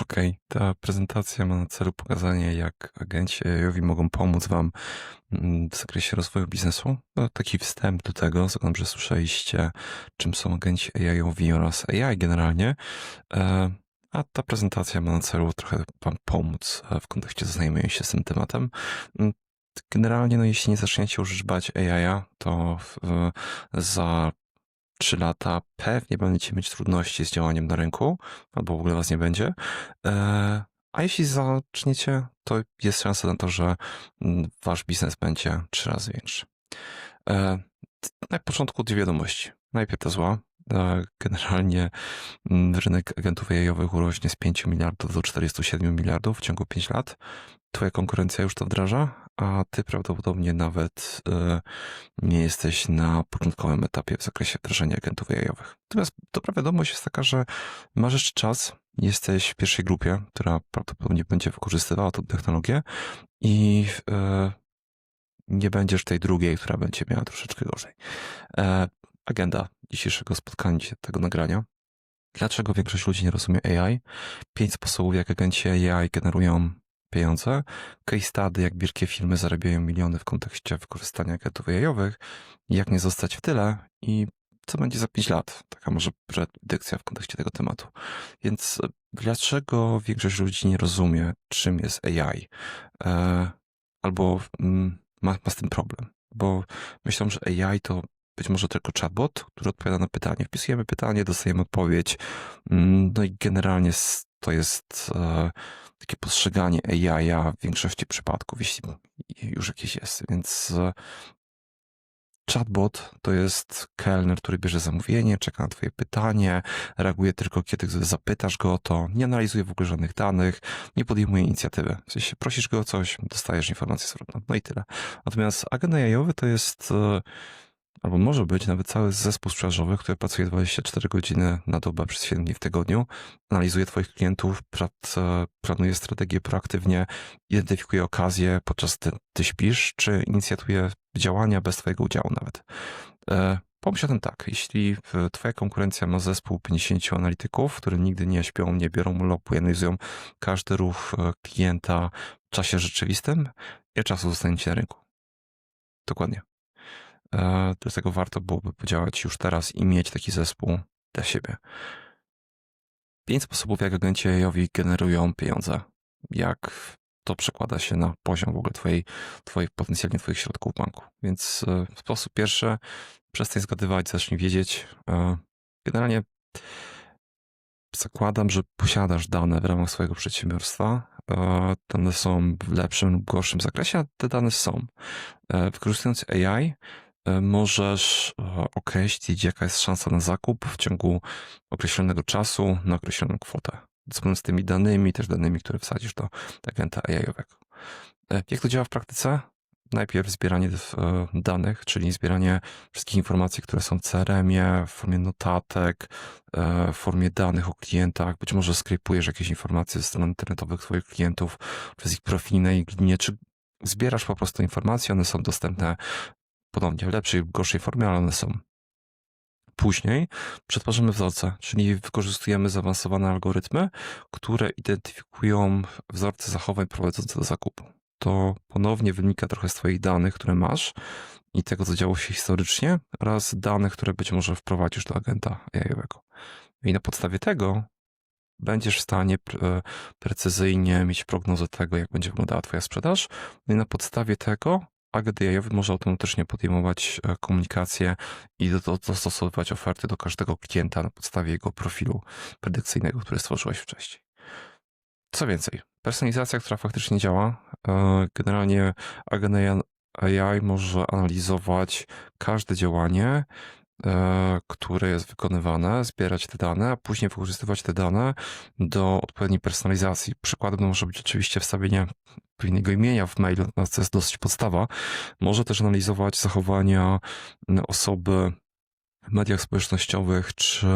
Okej, ta prezentacja ma na celu pokazanie, jak agenci AI-owi mogą pomóc Wam mm, w zakresie rozwoju biznesu. No, taki wstęp do tego, zakładam, że słyszeliście, czym są agenci AI-owi oraz AI generalnie. E, A ta prezentacja ma na celu trochę Wam pomóc e, w kontekście zaznajomienia się z tym tematem. Mm, Generalnie, no, jeśli nie zaczniecie używać AI, to za 3 lata pewnie będziecie mieć trudności z działaniem na rynku, albo w ogóle was nie będzie. E, A jeśli zaczniecie, to jest szansa na to, że mm, wasz biznes będzie trzy razy większy. E, Na początku dwie wiadomości. Najpierw ta zła. E, Generalnie mm, rynek agentów AI-owych urośnie z 5 miliardów do 47 miliardów w ciągu 5 lat. Twoja konkurencja już to wdraża, a ty prawdopodobnie nawet e, nie jesteś na początkowym etapie w zakresie wdrażania agentów AI-owych. Natomiast dobra wiadomość jest taka, że masz jeszcze czas, jesteś w pierwszej grupie, która prawdopodobnie będzie wykorzystywała tę technologię i e, nie będziesz tej drugiej, która będzie miała troszeczkę gorzej. E, agenda dzisiejszego spotkania, tego nagrania. Dlaczego większość ludzi nie rozumie AI? Pięć sposobów, jak agenci AI generują pieniądze. Case study, jak wielkie firmy zarabiają miliony w kontekście wykorzystania agentów AI-owych. Jak nie zostać w tyle i co będzie za 5 lat. Taka może predykcja w kontekście tego tematu. Więc e, dlaczego większość ludzi nie rozumie, czym jest AI? E, albo mm, ma, ma z tym problem? Bo myślą, że AI to być może tylko chatbot, który odpowiada na pytanie. Wpisujemy pytanie, dostajemy odpowiedź. Mm, No i generalnie to jest e, takie postrzeganie AI w większości przypadków, jeśli już jakieś jest. Więc e, chatbot to jest kelner, który bierze zamówienie, czeka na twoje pytanie, reaguje tylko kiedy zapytasz go o to, nie analizuje w ogóle żadnych danych, nie podejmuje inicjatywy. W sensie prosisz go o coś, dostajesz informację zwrotną. No i tyle. Natomiast agent AI-owy to jest e, albo może być nawet cały zespół sprzedażowy, który pracuje 24 godziny na dobę przez 7 dni w tygodniu, analizuje Twoich klientów, planuje strategię proaktywnie, identyfikuje okazje podczas gdy Ty śpisz, czy inicjatuje działania bez Twojego udziału nawet. E, Pomyśl o tym tak, jeśli Twoja konkurencja ma zespół 50 analityków, którzy nigdy nie śpią, nie biorą urlopu, analizują każdy ruch e, klienta w czasie rzeczywistym, ile czasu zostaniecie na rynku? Dokładnie. E, Dlatego warto byłoby podziałać już teraz i mieć taki zespół dla siebie. Pięć sposobów, jak agenci AI-owi generują pieniądze. Jak to przekłada się na poziom w ogóle twojej, twoich, potencjalnie twoich środków w banku. Więc e, sposób pierwszy, przestań zgadywać, zacznij wiedzieć. E, Generalnie zakładam, że posiadasz dane w ramach swojego przedsiębiorstwa. E, Dane są w lepszym lub gorszym zakresie, a te dane są. E, Wykorzystując AI, e, możesz e, określić, jaka jest szansa na zakup w ciągu określonego czasu na określoną kwotę. Z tymi danymi, też danymi, które wsadzisz do agenta AI-owego. E, Jak to działa w praktyce? Najpierw zbieranie e, danych, czyli zbieranie wszystkich informacji, które są w CRM-ie, w formie notatek, e, w formie danych o klientach. Być może skrypujesz jakieś informacje ze stron internetowych Twoich klientów, przez ich profili na LinkedInie, czy zbierasz po prostu informacje, one są dostępne ponownie w lepszej gorszej formie, ale one są. Później przetwarzamy wzorce, czyli wykorzystujemy zaawansowane algorytmy, które identyfikują wzorce zachowań prowadzące do zakupu. To ponownie wynika trochę z Twoich danych, które masz i tego, co działo się historycznie, oraz danych, które być może wprowadzisz do agenta AI-owego. I na podstawie tego będziesz w stanie pre- precyzyjnie mieć prognozę tego, jak będzie wyglądała Twoja sprzedaż. No i na podstawie tego agent AI-owy może automatycznie podejmować e, komunikację i do- do- dostosowywać oferty do każdego klienta na podstawie jego profilu predykcyjnego, który stworzyłeś wcześniej. Co więcej, personalizacja, która faktycznie działa. e, Generalnie agent AI może analizować każde działanie, e, które jest wykonywane, zbierać te dane, a później wykorzystywać te dane do odpowiedniej personalizacji. Przykładem może być oczywiście wstawienie odpowiedniego imienia w mailu, no, to jest dosyć podstawa. Może też analizować zachowania osoby mediach społecznościowych, czy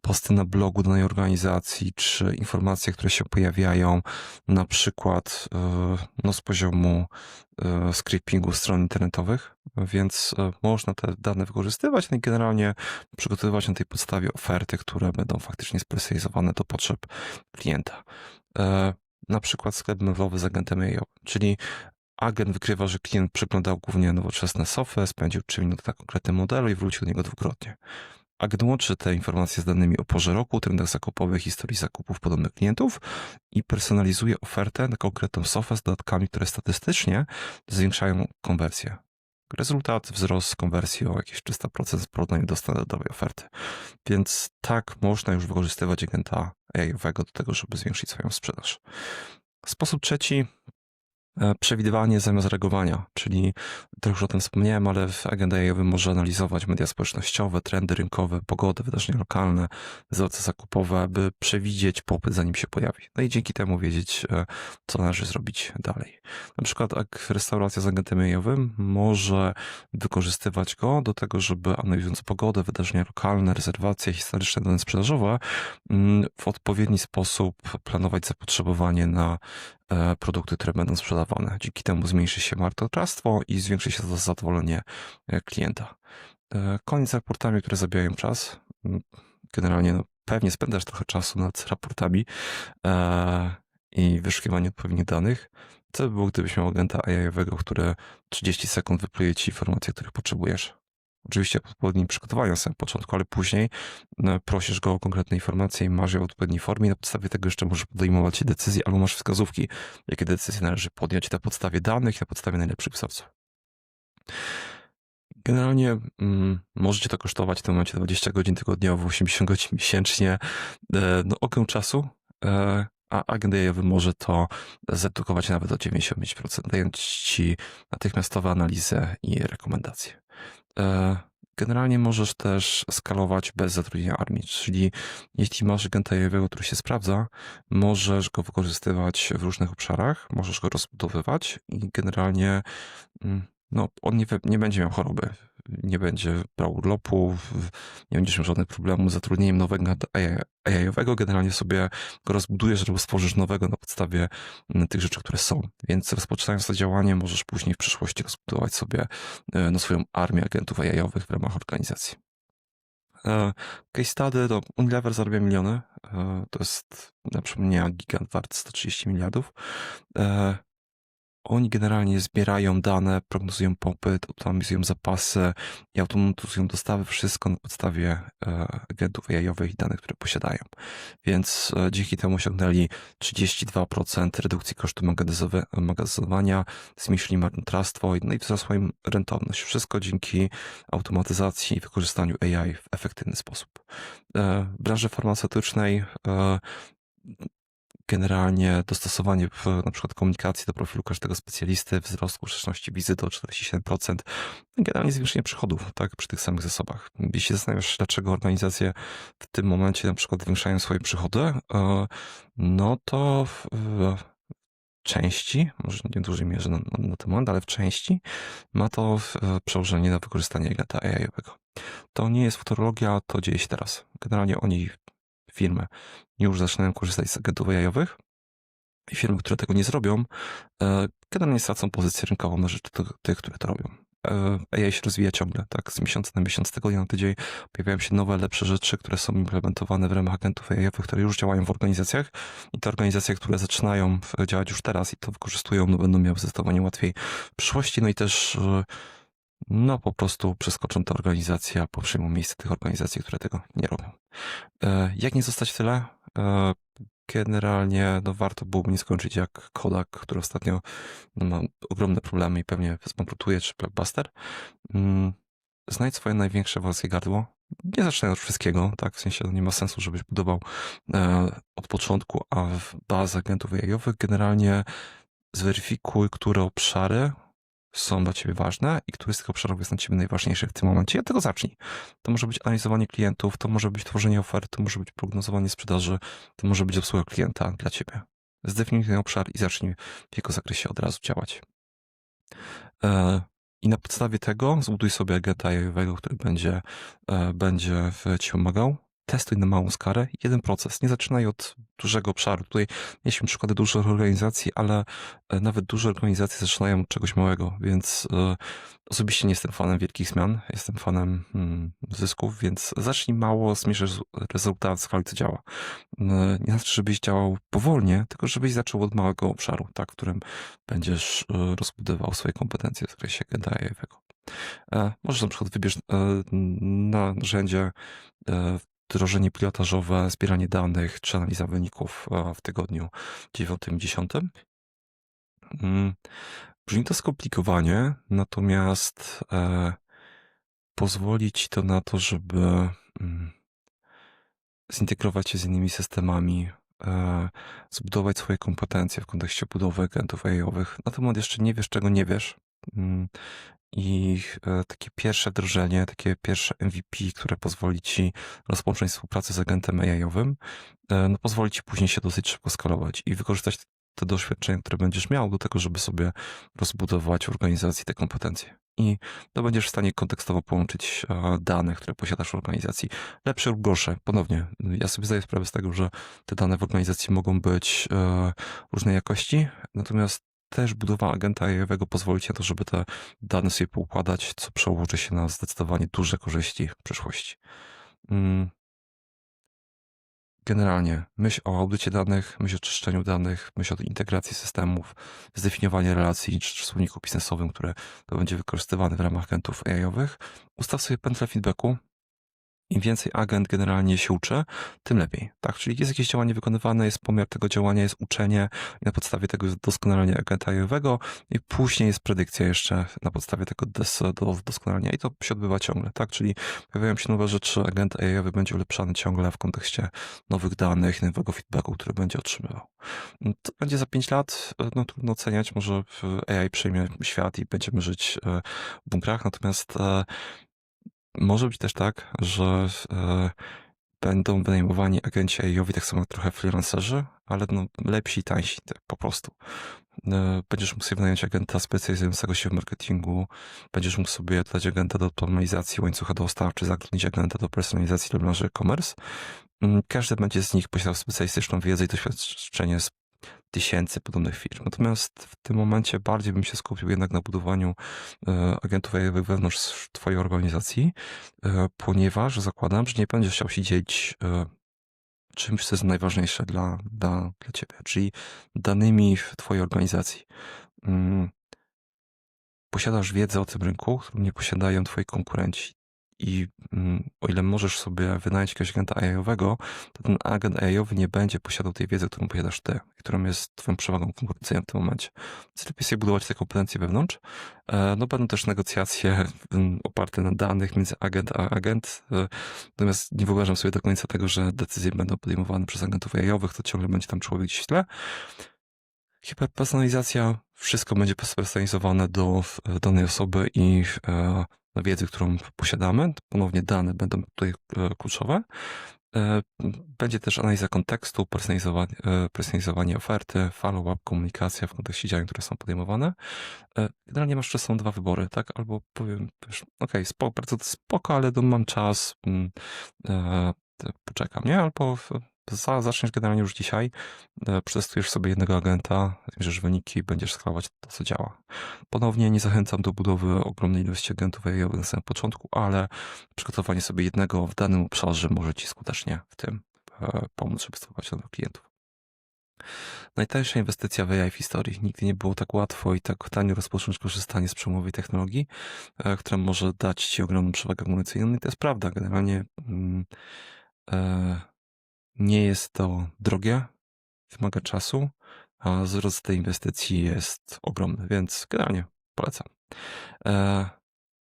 posty na blogu danej organizacji, czy informacje, które się pojawiają na przykład e, no, z poziomu e, scrapingu stron internetowych, więc e, można te dane wykorzystywać no i generalnie przygotowywać na tej podstawie oferty, które będą faktycznie spersonalizowane do potrzeb klienta. Na przykład sklep meblowy z agentem AI, czyli agent wykrywa, że klient przeglądał głównie nowoczesne sofy, spędził 3 minuty na konkretnym modelu i wrócił do niego dwukrotnie. Agent łączy te informacje z danymi o porze roku, trendach zakupowych, historii zakupów podobnych klientów i personalizuje ofertę na konkretną sofę z dodatkami, które statystycznie zwiększają konwersję. Rezultat wzrost konwersji o jakieś 300% w porównaniu do standardowej oferty. Więc tak można już wykorzystywać agenta AI-owego do tego, żeby zwiększyć swoją sprzedaż. Sposób trzeci przewidywanie zamiast reagowania, czyli trochę już o tym wspomniałem, ale agent ai może analizować media społecznościowe, trendy rynkowe, pogodę, wydarzenia lokalne, wzorce zakupowe, aby przewidzieć popyt zanim się pojawi. No i dzięki temu wiedzieć, e, co należy zrobić dalej. Na przykład restauracja z agentem może wykorzystywać go do tego, żeby analizując pogodę, wydarzenia lokalne, rezerwacje historyczne, dane sprzedażowe, mm, w odpowiedni sposób planować zapotrzebowanie na E, produkty, które będą sprzedawane. Dzięki temu zmniejszy się marnotrawstwo i zwiększy się zadowolenie e, klienta. E, koniec z raportami, które zabijają czas. Mm, generalnie no, pewnie spędzasz trochę czasu nad raportami i wyszukiwaniem odpowiednich danych. Co by było, gdybyś miał agenta AI-owego, który 30 sekund wypluje ci informacje, których potrzebujesz? Oczywiście po odpowiednim przygotowaniu samym początku, ale później no, prosisz go o konkretne informacje i masz je w odpowiedniej formie. Na podstawie tego jeszcze możesz podejmować decyzje albo masz wskazówki, jakie decyzje należy podjąć na podstawie danych na podstawie najlepszych wzorców. Generalnie mm, możecie to kosztować w tym momencie 20 godzin tygodniowo, 80 godzin miesięcznie, e, no ogrom czasu, e, a agent ai może to zredukować nawet o 95%, dając ci natychmiastowe analizę i rekomendacje. E, generalnie możesz też skalować bez zatrudnienia armii, czyli jeśli masz AI, który się sprawdza, możesz go wykorzystywać w różnych obszarach, możesz go rozbudowywać i generalnie mm, no, on nie, nie będzie miał choroby będzie brał urlopu, nie będziesz miał żadnych problemów z zatrudnieniem nowego AI-owego. Generalnie sobie go rozbudujesz albo stworzysz nowego na podstawie mm, tych rzeczy, które są. Więc rozpoczynając to działanie, możesz później w przyszłości rozbudować sobie e, no, swoją armię agentów AI-owych w ramach organizacji. E, case study, to Unilever zarabia miliony. E, to jest na przypomnienie gigant wart 130 miliardów. Oni generalnie zbierają dane, prognozują popyt, optymalizują zapasy i automatyzują dostawy, wszystko na podstawie e, agentów AI-owych i danych, które posiadają. Więc e, dzięki temu osiągnęli 32% redukcji kosztu magazynowania, zmniejszyli marnotrawstwo no i wzrosła im rentowność. Wszystko dzięki automatyzacji i wykorzystaniu AI w efektywny sposób. E, w branży farmaceutycznej generalnie dostosowanie w, na przykład komunikacji do profilu każdego specjalisty, wzrost skuteczności wizyty o 47%, generalnie zwiększenie przychodów, tak, przy tych samych zasobach. Jeśli zastanawiasz dlaczego organizacje w tym momencie na przykład zwiększają swoje przychody, e, no to w części, może nie w dużej mierze na, na, na ten moment, ale w części ma to e, przełożenie na wykorzystanie agenta AI-owego. To nie jest futurologia, to dzieje się teraz. Generalnie oni firmy już zaczynają korzystać z agentów AI-owych i firmy, które tego nie zrobią, e, generalnie stracą pozycję rynkową na rzecz tych, które to robią. E, AI się rozwija ciągle, tak, z miesiąca na miesiąc, tygodnia na tydzień pojawiają się nowe, lepsze rzeczy, które są implementowane w ramach agentów AI-owych, które już działają w organizacjach. I te organizacje, które zaczynają działać już teraz i to wykorzystują, no będą miały zdecydowanie łatwiej w przyszłości, no i też e, no po prostu przeskoczą te organizacje, a przejmą miejsce tych organizacji, które tego nie robią. E, jak nie zostać tyle? E, generalnie no, warto byłoby nie skończyć jak Kodak, który ostatnio no, ma ogromne problemy i pewnie zbankrutuje, czy Blockbuster. Mm, znajdź swoje największe wąskie gardło. Nie zaczynaj od wszystkiego, tak? W sensie no, nie ma sensu, żebyś budował e, od początku, a w bazę agentów AI-owych generalnie zweryfikuj, które obszary są dla ciebie ważne i który z tych obszarów jest dla ciebie najważniejszy w tym momencie. Od tego zacznij. To może być analizowanie klientów, to może być tworzenie ofert, to może być prognozowanie sprzedaży, to może być obsługa klienta dla ciebie. Zdefiniuj ten obszar i zacznij w jego zakresie od razu działać. E, I na podstawie tego zbuduj sobie agenta AI-owego, który będzie, e, będzie ci pomagał. Testuj na małą skalę, jeden proces. Nie zaczynaj od dużego obszaru. Tutaj mieliśmy przykłady dużych organizacji, ale e, nawet duże organizacje zaczynają od czegoś małego, więc e, osobiście nie jestem fanem wielkich zmian. Jestem fanem mm, zysków, więc zacznij mało, zmierz rezultat, skali co działa. E, Nie znaczy, żebyś działał powolnie, tylko żebyś zaczął od małego obszaru, tak, w którym będziesz rozbudował swoje kompetencje w zakresie. E, Możesz na przykład wybierz narzędzie, wdrożenie pilotażowe, zbieranie danych czy analiza wyników w tygodniu 9-10. Mm, Brzmi to skomplikowanie, natomiast e, pozwoli ci to na to, żeby mm, zintegrować się z innymi systemami, e, zbudować swoje kompetencje w kontekście budowy agentów AI-owych. Na moment jeszcze nie wiesz, czego nie wiesz. I e, takie pierwsze wdrożenie, takie pierwsze MVP, które pozwoli ci rozpocząć współpracę z agentem AI-owym, e, no pozwoli ci później się dosyć szybko skalować i wykorzystać te doświadczenia, które będziesz miał do tego, żeby sobie rozbudować w organizacji te kompetencje. I to będziesz w stanie kontekstowo połączyć e, dane, które posiadasz w organizacji. Lepsze lub gorsze. Ponownie, ja sobie zdaję sprawę z tego, że te dane w organizacji mogą być różnej jakości, natomiast też budowa agenta AI-owego pozwoli na to, żeby te dane sobie poukładać, co przełoży się na zdecydowanie duże korzyści w przyszłości. Mm. Generalnie myśl o audycie danych, myśl o czyszczeniu danych, myśl o integracji systemów, zdefiniowaniu relacji czy słowniku biznesowym, które to będzie wykorzystywane w ramach agentów AI-owych. Ustaw sobie pętlę feedbacku. Im więcej agent generalnie się uczy, tym lepiej. Tak, czyli jest jakieś działanie wykonywane, jest pomiar tego działania, jest uczenie i na podstawie tego jest doskonalenie agenta AI-owego i później jest predykcja jeszcze na podstawie tego des, do doskonalenia i to się odbywa ciągle, tak, czyli pojawiają się nowe rzeczy, agent AI-owy będzie ulepszany ciągle w kontekście nowych danych, nowego feedbacku, który będzie otrzymywał. To będzie za 5 lat, no trudno oceniać, może AI przejmie świat i będziemy żyć e, w bunkrach, natomiast e, może być też tak, że e, będą wynajmowani agenci AI-owi tak samo trochę freelancerzy, ale no lepsi i tańsi tak, po prostu. E, Będziesz mógł sobie wynająć agenta specjalizującego się w marketingu, będziesz mógł sobie dodać agenta do optymalizacji łańcucha dostaw, czy zatrudnić agenta do personalizacji dla branży e-commerce. Mm, Każdy będzie z nich posiadał specjalistyczną wiedzę i doświadczenie z tysięcy podobnych firm. Natomiast w tym momencie bardziej bym się skupił jednak na budowaniu e, agentów wewnątrz twojej organizacji, e, ponieważ zakładam, że nie będziesz chciał się dzielić e, czymś, co jest najważniejsze dla, dla, dla ciebie, czyli danymi w twojej organizacji. Mm, Posiadasz wiedzę o tym rynku, którą nie posiadają twoi konkurenci. I mm, o ile możesz sobie wynająć jakiegoś agenta AI-owego, to ten agent AI-owy nie będzie posiadał tej wiedzy, którą posiadasz ty, którą jest twoją przewagą konkurencyjną w tym momencie. Więc lepiej sobie budować te kompetencje wewnątrz. E, No będą też negocjacje mm, oparte na danych między agent a agent. e, Natomiast nie wyobrażam sobie do końca tego, że decyzje będą podejmowane przez agentów AI-owych, to ciągle będzie tam człowiek gdzieś w tle. Hiperpersonalizacja, wszystko będzie spersonalizowane do danej osoby i e, wiedzy, którą posiadamy. Ponownie dane będą tutaj e, kluczowe. E, Będzie też analiza kontekstu, personalizowanie, personalizowanie oferty, follow-up, komunikacja w kontekście działań, które są podejmowane. E, Generalnie masz czasem dwa wybory, tak? Albo powiem, wiesz, okej, spoko, bardzo spoko, ale no, mam czas, mm, poczekam, nie? Albo zaczniesz generalnie już dzisiaj, e, przetestujesz sobie jednego agenta, zmierzysz wyniki, będziesz skalować to, co działa. Ponownie nie zachęcam do budowy ogromnej ilości agentów AI na samym początku, ale przygotowanie sobie jednego w danym obszarze może ci skutecznie w tym e, pomóc, żeby zdobywać nowych klientów. Najtańsza inwestycja w AI w historii. Nigdy nie było tak łatwo i tak tanio rozpocząć korzystanie z przełomowej technologii, e, która może dać ci ogromną przewagę konkurencyjną. I to jest prawda. Generalnie mm, nie jest to drogie, wymaga czasu, a wzrost tej inwestycji jest ogromny, więc generalnie polecam. E,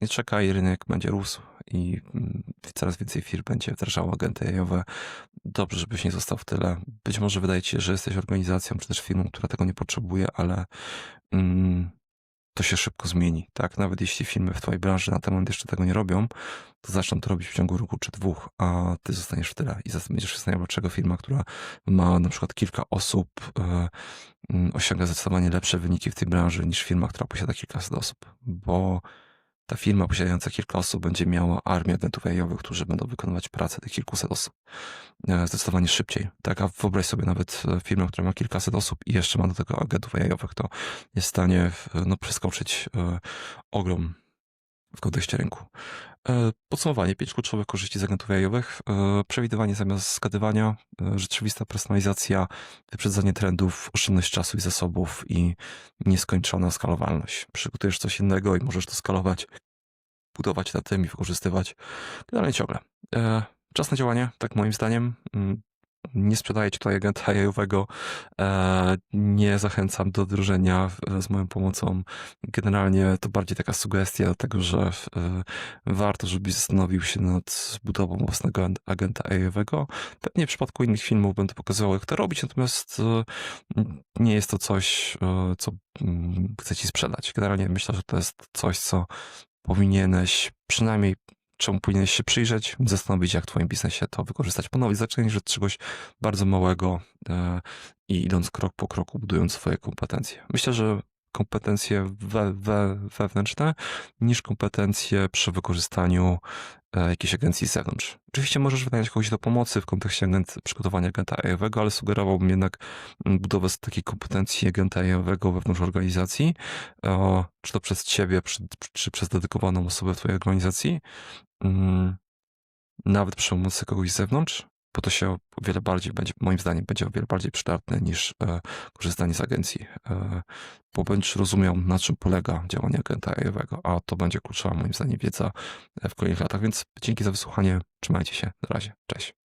nie czekaj, rynek będzie rósł i mm, coraz więcej firm będzie wdrażało agenty AI-owe. Dobrze, żebyś nie został w tyle. Być może wydaje ci się, że jesteś organizacją czy też firmą, która tego nie potrzebuje, ale mm, to się szybko zmieni, tak? Nawet jeśli firmy w twojej branży na ten moment jeszcze tego nie robią, to zaczną to robić w ciągu roku czy dwóch, a ty zostaniesz w tyle i będziesz zastanawiał, dlaczego firma, która ma na przykład kilka osób, e, mm, osiąga zdecydowanie lepsze wyniki w tej branży niż firma, która posiada kilkaset osób, bo ta firma posiadająca kilka osób będzie miała armię agentów AI-owych, którzy będą wykonywać pracę tych kilkuset osób e, zdecydowanie szybciej. Tak, a wyobraź sobie nawet e, firmę, która ma kilkaset osób i jeszcze ma do tego agentów AI-owych, to jest w stanie no, przeskoczyć e, ogrom w kontekście rynku. E, Podsumowanie, pięć kluczowych korzyści z agentów AI-owych. E, Przewidywanie zamiast zgadywania, e, rzeczywista personalizacja, wyprzedzanie trendów, oszczędność czasu i zasobów i nieskończona skalowalność. Przygotujesz coś innego i możesz to skalować, budować na tym i wykorzystywać generalnie ciągle. Czas na działanie, tak moim zdaniem. Nie sprzedaję ci tutaj agenta AI-owego, e, nie zachęcam do wdrożenia e, z moją pomocą. Generalnie to bardziej taka sugestia do tego, że e, warto, żebyś zastanowił się nad budową własnego ag- agenta AI-owego. Pewnie w przypadku innych filmów będę pokazywał, jak to robić, natomiast e, nie jest to coś, co mm, chcę ci sprzedać. Generalnie myślę, że to jest coś, co powinieneś przynajmniej czemu powinieneś się przyjrzeć, zastanowić, jak w twoim biznesie to wykorzystać. Ponowić zaczęcie od czegoś bardzo małego e, i idąc krok po kroku, budując swoje kompetencje. Myślę, że kompetencje we, we, wewnętrzne niż kompetencje przy wykorzystaniu e, jakiejś agencji z zewnątrz. Oczywiście możesz wynająć kogoś do pomocy w kontekście agent, przygotowania agenta AI-owego, ale sugerowałbym jednak mm, budowę takiej kompetencji agenta AI-owego wewnątrz organizacji, czy to przez ciebie, czy przez dedykowaną osobę w twojej organizacji, mm, nawet przy pomocy kogoś z zewnątrz, bo to się o wiele bardziej będzie, moim zdaniem, będzie o wiele bardziej przydatne niż e, korzystanie z agencji, e, bo będziesz rozumiał, na czym polega działanie agenta AI-owego, a to będzie kluczowa, moim zdaniem, wiedza e, w kolejnych latach. Więc dzięki za wysłuchanie, trzymajcie się, na razie, cześć.